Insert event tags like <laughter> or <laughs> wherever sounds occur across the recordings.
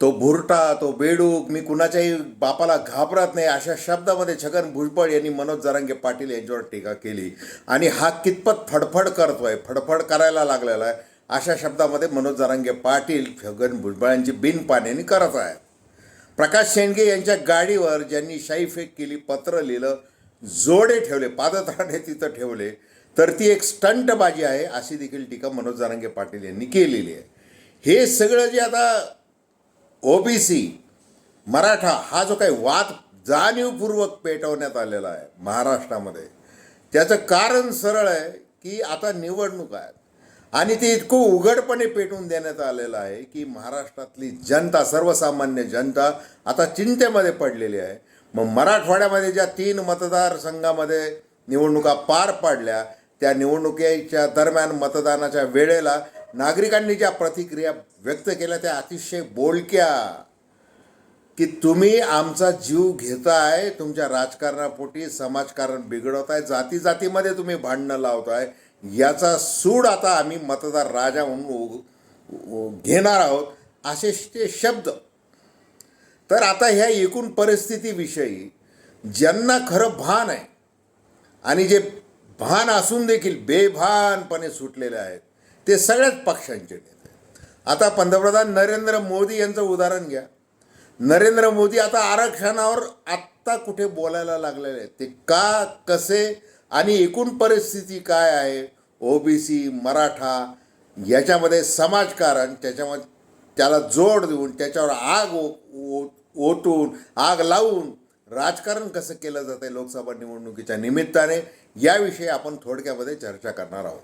तो भुरटा तो बेडूक मी कुणाच्याही बापाला घाबरत नाही अशा शब्दामध्ये छगन भुजबळ यांनी मनोज जरांगे पाटील यांच्यावर टीका केली. आणि हा कितपत फडफड करतोय फडफड करायला लागलेला आहे अशा शब्दामध्ये मनोज जरांगे पाटील छगन भुजबळांची बिनपाण्याने करत आहे. प्रकाश शेंडगे यांच्या गाडीवर ज्यांनी शाई फेक केली पत्र लिहिलं जोडे ठेवले पादत्राणे तिथं ठेवले तर ती एक स्टंटबाजी आहे अशी देखील टीका मनोज जरांगे पाटील यांनी केलेली आहे. हे सगळं जे आता ओबीसी मराठा हा जो काही वाद जाणीवपूर्वक पेटवण्यात आलेला आहे महाराष्ट्रामध्ये त्याचं कारण सरळ आहे की आता निवडणूक आहेत आणि ते इतकं उघडपणे पेटवून देण्यात आलेलं आहे की महाराष्ट्रातली जनता सर्वसामान्य जनता आता चिंतेमध्ये पडलेली आहे. मग मराठवाड्यामध्ये ज्या तीन मतदारसंघामध्ये निवडणुका पार पाडल्या त्या निवडणुकीच्या दरम्यान मतदानाच्या वेळेला नागरिकांनी ज्या प्रतिक्रिया व्यक्त केल्या त्या अतिशय बोलक्या की तुम्ही आमचा जीव घेताय तुमच्या राजकारणापोटी समाजकारण बिघडवताय जाती जातीमध्ये तुम्ही भांडणं लावताय याचा सूड आता आम्ही मतदार राजा म्हणून घेणार आहोत असे ते शब्द. तर आता ह्या एकूण परिस्थितीविषयी ज्यांना खरं भान आहे आणि जे भान असून देखील बेभानपणे सुटलेले आहेत ते सगळ्याच पक्षांचे नेते आता पंतप्रधान नरेंद्र मोदी यांचं उदाहरण घ्या. नरेंद्र मोदी आता आरक्षणावर आत्ता कुठे बोलायला लागलेले आहेत? ते का कसे आणि एकूण परिस्थिती काय आहे? ओबीसी मराठा याच्यामध्ये समाजकारण त्याच्यामध्ये त्याला जोड देऊन त्याच्यावर आग ओ ओतून आग लावून राजकारण कसं केलं जातं लोकसभा निवडणुकीच्या निमित्ताने? याविषयी आपण थोडक्यामध्ये चर्चा करणार आहोत.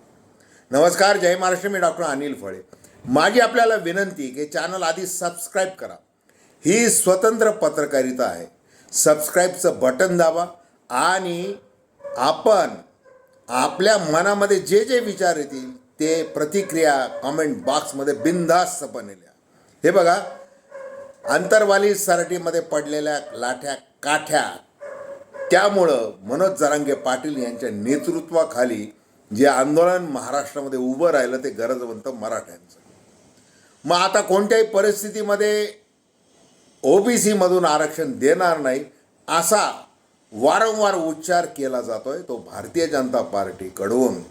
नमस्कार जय महाराष्ट्र. मी डॉक्टर अनिल फळे. माझी आपल्याला विनंती की चॅनल आधी सबस्क्राईब करा. ही स्वतंत्र पत्रकारिता आहे. सबस्क्राईबचं बटन दाबा आणि आपण आपल्या मनामध्ये जे जे विचार येतील ते प्रतिक्रिया कमेंट बॉक्समध्ये बिनधास्तपणे लिहा. हे बघा अंतरवाली सराटीमध्ये पडलेल्या लाठ्या काठ्या त्यामुळं मनोज जरांगे पाटील यांच्या नेतृत्वाखाली जे आंदोलन महाराष्ट्रामध्ये उभं राहिलं ते गरजवंत मराठ्यांचं. मग आता कोणत्याही परिस्थितीमध्ये ओबीसीमधून आरक्षण देणार नाही असा वारंवार उच्चार केला जातोय तो भारतीय जनता पार्टीकडून.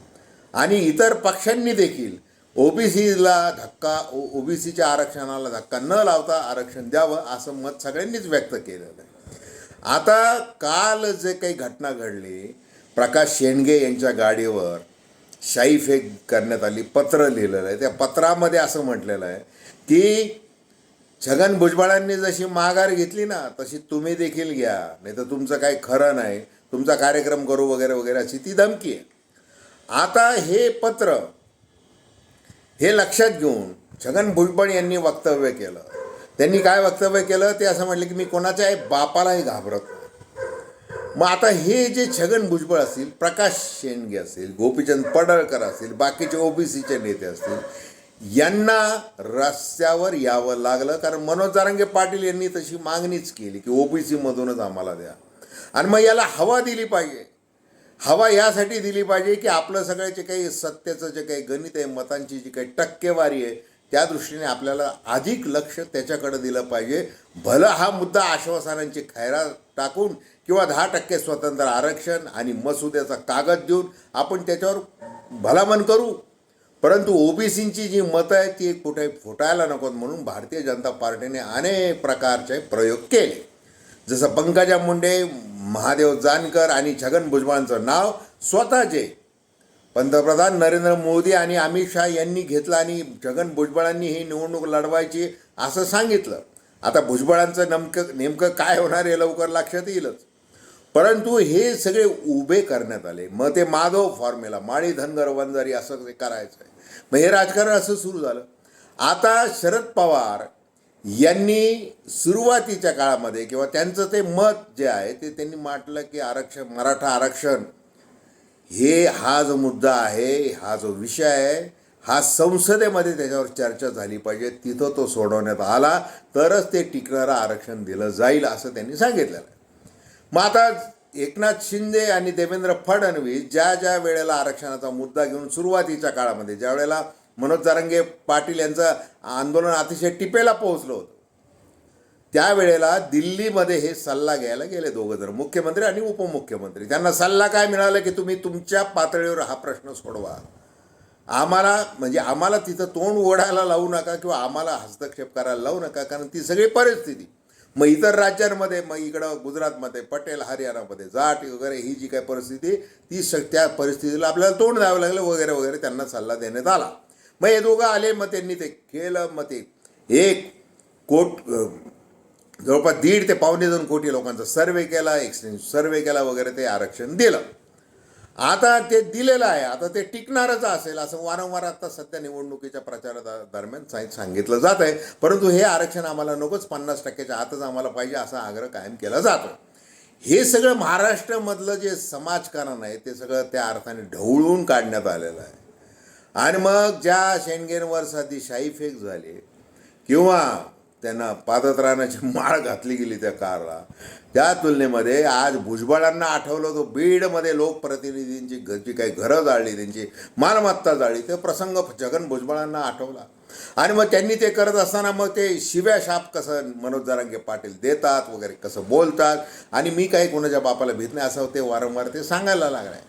आणि इतर पक्षांनी देखील ओबीसीला धक्का ओबीसीच्या आरक्षणाला धक्का न लावता आरक्षण द्यावं असं मत सगळ्यांनीच व्यक्त केलेलं आहे. आता काल जे काही घटना घडली प्रकाश शेंडगे यांच्या गाडीवर शाई फेक करण्यात आली पत्र लिहिलेलं आहे. त्या पत्रामध्ये असं म्हटलेलं आहे की छगन भुजबळांनी जशी माघार घेतली ना तशी तुम्ही देखील घ्या. नाही तर तुमचं काही खरं नाही. तुमचा कार्यक्रम करू वगैरे वगैरे अशी ती धमकी आहे. आता हे पत्र हे लक्षात घेऊन छगन भुजबळ यांनी वक्तव्य केलं. त्यांनी काय वक्तव्य केलं? ते असं म्हटलं की मी कोणाच्याही बापालाही घाबरत नाही. मग आता हे जे छगन भुजबळ असतील प्रकाश शेंडगे असेल गोपीचंद पडळकर असतील बाकीचे ओबीसीचे नेते असतील यांना रस्त्यावर यावं लागलं. कारण मनोज जारंगे पाटील यांनी तशी मागणीच केली की ओबीसीमधूनच आम्हाला द्या. आणि मग याला हवा दिली पाहिजे. हवा यासाठी दिली पाहिजे की आपलं सगळ्याचे काही सत्याचं जे काही गणित आहे मतांची जी काही टक्केवारी आहे त्या दृष्टीने आपल्याला अधिक लक्ष त्याच्याकडे दिलं पाहिजे. भलं हा मुद्दा आश्वासनांची खैरा टाकून किंवा दहा टक्के स्वतंत्र आरक्षण आणि मसुद्याचा कागद देऊन आपण त्याच्यावर भलामन करू. परंतु ओबीसींची जी मतं आहेत ती कुठे फुटायला नकोत म्हणून भारतीय जनता पार्टीने अनेक प्रकारचे प्रयोग केले. जसं पंकजा मुंडे महादेव जानकर आणि छगन भुजबळांचं नाव स्वतःचे. पंतप्रधान नरेंद्र मोदी आणि अमित शहा यांनी घेतलं आणि छगन भुजबळांनी ही निवडणूक लढवायची असं सांगितलं. आता भुजबळांचं नेमकं नेमकं काय होणार हे लवकर लक्षात येईलच. परंतु हे सगळे उभे करण्यात आले. मग ते माधव फॉर्म्युला माळी धनगर वंजारी असं ते करायचं आहे मग हे राजकारण असं सुरू झालं. आता शरद पवार यांनी सुरुवातीच्या काळामध्ये किंवा त्यांचं ते मत जे आहे ते त्यांनी म्हटलं की आरक्षण मराठा आरक्षण हे हा जो मुद्दा आहे हा जो विषय आहे हा संसदेमध्ये त्याच्यावर चर्चा झाली पाहिजे. तिथं तो सोडवण्यात आला तरच ते टिकणारं आरक्षण दिलं जाईल असं त्यांनी सांगितलेलं आहे. मग आता एकनाथ शिंदे आणि देवेंद्र फडणवीस ज्या ज्या वेळेला आरक्षणाचा मुद्दा घेऊन सुरुवातीच्या काळामध्ये ज्या वेळेला मनोज जारंगे पाटील यांचं आंदोलन अतिशय टिपेला पोहोचलं होतं त्यावेळेला दिल्लीमध्ये हे सल्ला घ्यायला गेले दोघं जण मुख्यमंत्री आणि उपमुख्यमंत्री. त्यांना सल्ला काय मिळाला की तुम्ही तुमच्या पातळीवर हा प्रश्न सोडवा. आम्हाला म्हणजे आम्हाला तिथं तोंड ओढायला लावू नका किंवा आम्हाला हस्तक्षेप करायला लावू नका कारण ती सगळी परिस्थिती. मग इतर राज्यांमध्ये मग इकडं गुजरातमध्ये पटेल हरियाणामध्ये जाट वगैरे ही जी काय परिस्थिती ती स त्या परिस्थितीला आपल्याला तोंड द्यावं लागलं वगैरे वगैरे त्यांना सल्ला देण्यात आला. मग हे दोघं आले मग त्यांनी ते केलं मग ते एक कोट जवळपास दीड ते पावणे दोन कोटी लोकांचा सर्वे केला एक्सचेंज सर्वे केला वगैरे ते आरक्षण दिलं. आता ते दिलेलं आहे आता ते टिकणारच असेल असं वारंवार आता सध्या निवडणुकीच्या प्रचारा दरम्यान सांगितलं जात आहे. परंतु हे आरक्षण आम्हाला नकोच पन्नास टक्क्याच्या आतच आम्हाला पाहिजे असा आग्रह कायम केला जातो. हे सगळं महाराष्ट्रामधलं जे समाजकारण आहे ते सगळं त्या अर्थाने ढवळून काढण्यात आलेलं आहे. आणि मग ज्या शेणगेनवर साधी शाही फेक झाली किंवा त्यांना पादत्राणाची <laughs> माळ घातली गेली त्या कारला. त्या तुलनेमध्ये आज भुजबळांना आठवलं तो बीडमध्ये लोकप्रतिनिधींची घरची जी काही घरं जाळली त्यांची मालमत्ता जाळली ते प्रसंग जगन भुजबळांना आठवला. आणि मग त्यांनी ते करत असताना मग ते शिव्या शाप कसं मनोज जरांगे पाटील देतात वगैरे कसं बोलतात आणि मी काही कोणाच्या बापाला भीत नाही असं ते वारंवार ते सांगायला लागलाय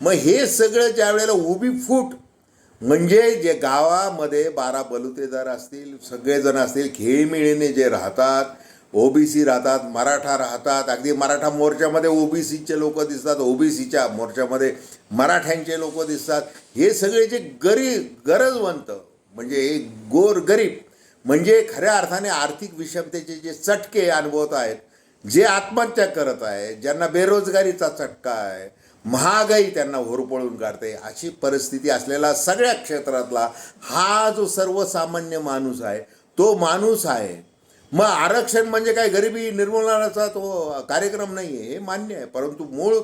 मग हे सगळं ज्या वेळेला उभी फूट म्हणजे जे गावामध्ये बारा बलुतेदार असतील सगळेजण असतील खेळीमेळीने जे राहतात ओबीसी राहतात मराठा राहतात अगदी मराठा मोर्चामध्ये ओबीसीचे लोक दिसतात ओबीसीच्या मोर्चामध्ये मराठ्यांचे लोक दिसतात. हे सगळे जे गरीब गरजवंत म्हणजे एक गोर गरीब म्हणजे खऱ्या अर्थाने आर्थिक विषमतेचे जे चटके अनुभवत आहेत जे आत्महत्या करत आहे ज्यांना बेरोजगारीचा चटका आहे महागाई त्यांना होरपळून काढते. अशी परिस्थिती असलेला सगळ्या क्षेत्रातला हा जो सर्वसामान्य माणूस आहे तो माणूस आहे. मग आरक्षण म्हणजे काय? गरिबी निर्मूलनाचा तो कार्यक्रम नाही आहे हे मान्य आहे. परंतु मूळ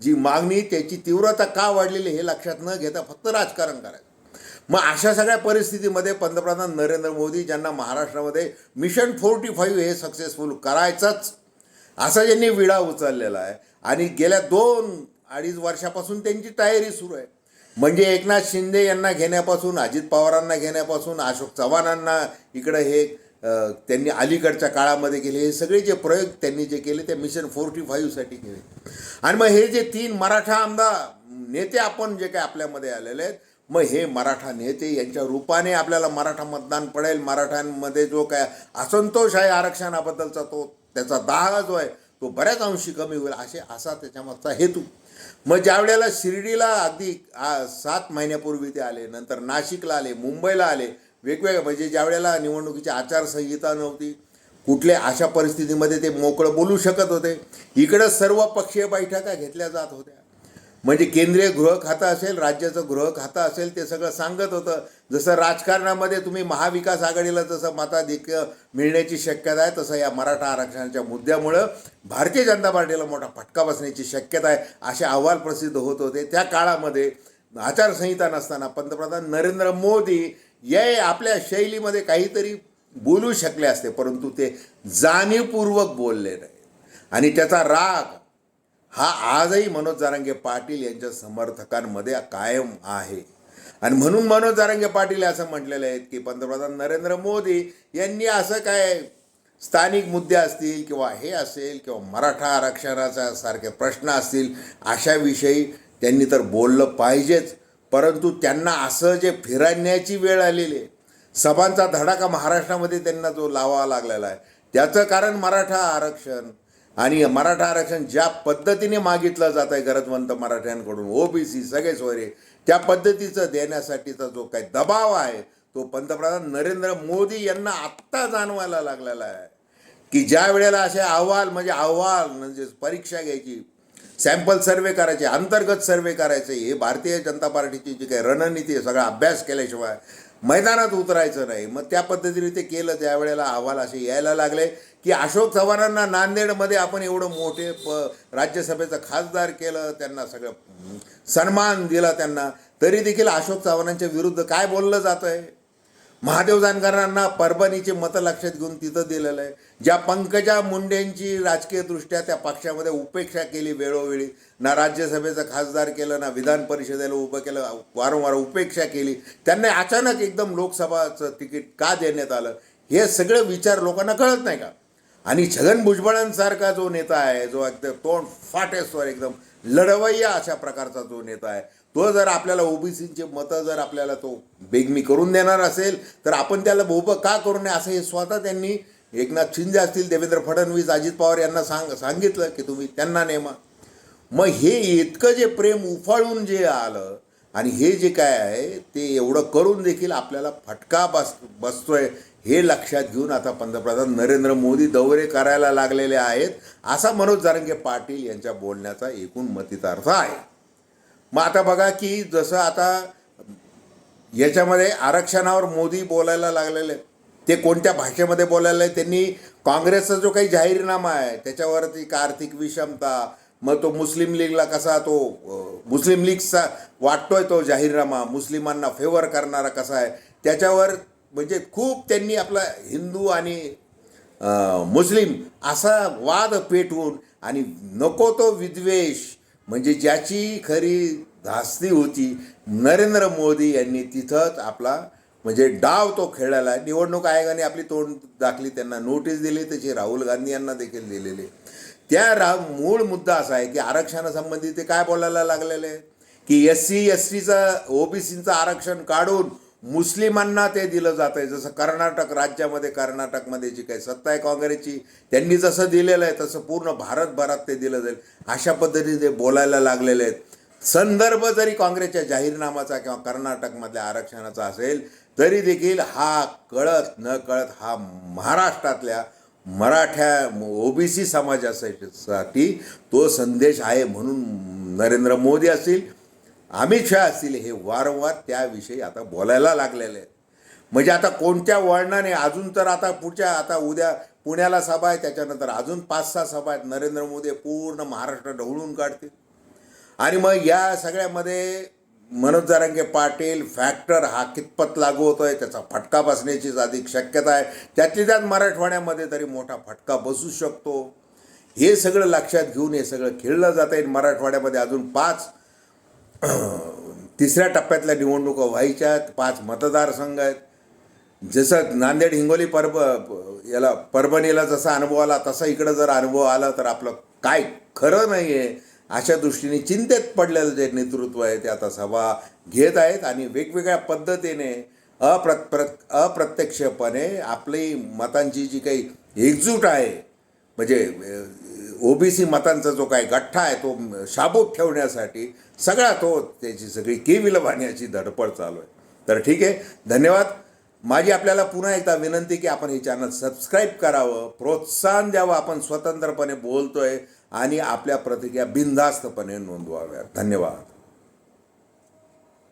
जी मागणी त्याची तीव्रता का वाढलेली हे लक्षात न घेता फक्त राजकारण करायचं. मग अशा सगळ्या परिस्थितीमध्ये पंतप्रधान नरेंद्र मोदी ज्यांना महाराष्ट्रामध्ये मिशन फोर्टी फाईव्ह हे सक्सेसफुल करायचंच असा ज्यांनी विडा उचललेला आहे आणि गेल्या दोन अडीच वर्षापासून त्यांची तयारी सुरू आहे. म्हणजे एकनाथ शिंदे यांना घेण्यापासून अजित पवारांना घेण्यापासून अशोक चव्हाणांना इकडं हे त्यांनी अलीकडच्या काळामध्ये केले. हे सगळे जे प्रयोग त्यांनी जे केले ते मिशन फोर्टी फाईव्हसाठी केले. आणि मग हे जे तीन मराठा आमदार नेते आपण जे काय आपल्यामध्ये आलेले आहेत मग हे मराठा नेते यांच्या रूपाने आपल्याला मराठा मतदान पडेल. मराठ्यांमध्ये जो काय असंतोष आहे आरक्षणाबद्दलचा तो त्याचा दाह जो आहे तो बऱ्याच अंशी कमी होईल असे असा त्याच्यामागचा हेतू. मग ज्या वेळेला शिर्डीला आधी सात महिन्यापूर्वी ते आले नंतर नाशिकला आले मुंबईला आले वेगवेगळ्या म्हणजे ज्या वेळेला निवडणुकीची आचारसंहिता नव्हती कुठल्या अशा परिस्थितीमध्ये ते मोकळं बोलू शकत होते. इकडं सर्व पक्षीय बैठका घेतल्या जात होत्या. म्हणजे केंद्रीय गृह खातं असेल राज्याचं गृह खातं असेल ते सगळं सांगत होतं. जसं राजकारणामध्ये तुम्ही महाविकास आघाडीला जसं मताधिक्य मिळण्याची शक्यता आहे तसं या मराठा आरक्षणाच्या मुद्द्यामुळं भारतीय जनता पार्टीला मोठा फटका बसण्याची शक्यता आहे असे अहवाल प्रसिद्ध होत होते. त्या काळामध्ये आचारसंहिता नसताना पंतप्रधान नरेंद्र मोदी या आपल्या शैलीमध्ये काहीतरी बोलू शकले असते परंतु ते जाणीवपूर्वक बोलले नाही. आणि त्याचा राग हा आजही मनोज जारांगे पाटील यांच्या समर्थकांमध्ये कायम आहे. आणि म्हणून मनोज जारांगे पाटील असं म्हटलेलं आहेत की पंतप्रधान नरेंद्र मोदी यांनी असं काय स्थानिक मुद्दे असतील किंवा हे असेल किंवा मराठा आरक्षणाचा सारखे प्रश्न असतील अशाविषयी त्यांनी तर बोललं पाहिजेच. परंतु त्यांना असं जे फिरण्याची वेळ आलेली आहे सभांचा धडाका महाराष्ट्रामध्ये त्यांना जो लावावा लागलेला आहे त्याचं कारण मराठा आरक्षण आणि मराठा आरक्षण ज्या पद्धतीने मागितलं जात आहे गरजवंत मराठ्यांकडून ओबीसी सगळे सोयरे त्या पद्धतीचं देण्यासाठीचा जो काही दबाव आहे तो पंतप्रधान नरेंद्र मोदी यांना आत्ता जाणवायला लागलेला आहे. की ज्या वेळेला असे अहवाल म्हणजे अहवाल म्हणजे परीक्षा घ्यायची सॅम्पल सर्वे करायचे अंतर्गत सर्वे करायचे हे भारतीय जनता पार्टीची जी काही रणनीती आहे सगळा अभ्यास केल्याशिवाय मैदानात उतरायचं नाही. मग त्या पद्धतीने ते केलं. त्यावेळेला अहवाल असे यायला लागले की अशोक चव्हाणांना नांदेडमध्ये आपण एवढं मोठे प राज्यसभेचं खासदार केलं. त्यांना सगळं सन्मान दिला त्यांना. तरी देखील अशोक चव्हाणांच्या विरुद्ध काय बोललं जातं आहे महादेव जानकरांना परभणीचे मतं लक्षात घेऊन तिथं दिलेलं आहे. ज्या पंकजा मुंडेंची राजकीयदृष्ट्या त्या पक्षामध्ये उपेक्षा केली वेळोवेळी ना राज्यसभेचं खासदार केलं ना विधान परिषदेला उभं केलं वारंवार उपेक्षा केली त्यांना अचानक एकदम लोकसभाचं तिकीट का देण्यात आलं हे सगळं विचार लोकांना कळत नाही का? आणि छगन भुजबळांसारखा जो नेता आहे जो एकदम तोंड फाटेस्वर एकदम लढवय्या अशा प्रकारचा जो नेता आहे तो जर आपल्याला ओबीसीचे मतं जर आपल्याला तो बेगमी करून देणार असेल तर आपण त्याला उभं का करू नये असं हे स्वतः त्यांनी एकनाथ शिंदे असतील देवेंद्र फडणवीस अजित पवार यांना सांग सांगितलं की तुम्ही त्यांना नेमा. मग हे इतकं जे प्रेम उफाळून जे आलं आणि हे जे काय आहे ते एवढं करून देखील आपल्याला फटका बस बसतोय हे लक्षात घेऊन आता पंतप्रधान नरेंद्र मोदी दौरे करायला लागलेले आहेत असा मनोज जारंगे पाटील यांच्या बोलण्याचा एकूण मतितार्थ आहे. मग आता बघा की जसं आता याच्यामध्ये आरक्षणावर मोदी बोलायला लागलेले ते कोणत्या भाषेमध्ये बोलायला आहे त्यांनी काँग्रेसचा जो काही जाहीरनामा आहे त्याच्यावरती का आर्थिक विषमता? मग तो मुस्लिम लीगला कसा तो मुस्लिम लीगचा वाटतोय तो जाहीरनामा? मुस्लिमांना फेवर करणारा कसा आहे? त्याच्यावर म्हणजे खूप त्यांनी आपला हिंदू आणि मुस्लिम असा वाद पेटवून आणि नको तो विद्वेष म्हणजे ज्याची खरी धास्ती होती नरेंद्र मोदी यांनी तिथंच आपला म्हणजे डाव तो खेळायला निवडणूक आयोगाने आपली तोंड दाखली त्यांना नोटीस दिली तशी राहुल गांधी यांना देखील दिलेली. त्या रा मूळ मुद्दा असा आहे की आरक्षणासंबंधी ते काय बोलायला लागलेले? की एस सी एस टीचं ओबीसीचं आरक्षण काढून मुस्लिमांना ते दिलं जातं आहे जसं कर्नाटक राज्यामध्ये कर्नाटकमध्ये जी काही सत्ता आहे काँग्रेसची त्यांनी जसं दिलेलं आहे तसं पूर्ण भारतभरात ते दिलं जाईल. अशा पद्धतीने ते बोलायला लागलेले आहेत. संदर्भ जरी काँग्रेसच्या जाहीरनामाचा किंवा कर्नाटकमधल्या आरक्षणाचा असेल तरी देखील हा कळत न कळत हा महाराष्ट्रातल्या मराठ्या ओबीसी समाजासाठी तो संदेश आहे म्हणून नरेंद्र मोदी असतील अमित शहा असतील हे वारंवार त्याविषयी आता बोलायला लागलेले आहेत. म्हणजे आता कोणत्या वळणाने अजून तर आता पुढच्या आता उद्या पुण्याला सभा आहे त्याच्यानंतर अजून पाच सहा सभा आहेत. नरेंद्र मोदी पूर्ण महाराष्ट्र ढवळून काढतील. आणि मग या सगळ्यामध्ये मनोज जारंगे पाटील फॅक्टर हा कितपत लागू होतोय त्याचा फटका बसण्याचीच अधिक शक्यता आहे. त्यातली त्यात मराठवाड्यामध्ये तरी मोठा फटका बसू शकतो. हे सगळं लक्षात घेऊन हे सगळं खेळलं जात आहे मराठवाड्यामध्ये अजून पाच <clears throat> तिसऱ्या टप्प्यातल्या निवडणुका व्हायच्या आहेत. पाच मतदारसंघ आहेत. जसं नांदेड हिंगोली परब याला परभणीला जसा अनुभव आला तसा इकडं जर अनुभव आला तर आपलं काय खरं नाही आहे अशा दृष्टीने चिंतेत पडलेलं जे नेतृत्व आहे ते आता सभा घेत आहेत आणि वेगवेगळ्या पद्धतीने अप्र प्र अप्रत्यक्षपणे आपली मतांची जी काही एकजूट आहे म्हणजे ओबीसी मतांचा जो काही गठ्ठा आहे तो शाबूत ठेवण्यासाठी सगळा तो त्याची सगळी केविल वाहण्याची धडपड चालू आहे. तर ठीक आहे. धन्यवाद. माझी आपल्याला पुन्हा एकदा विनंती की आपण हे चॅनल सबस्क्राईब करावं प्रोत्साहन द्यावं. आपण स्वतंत्रपणे बोलतोय आणि आपल्या प्रतिक्रिया बिनधास्तपणे नोंदवाव्या धन्यवाद.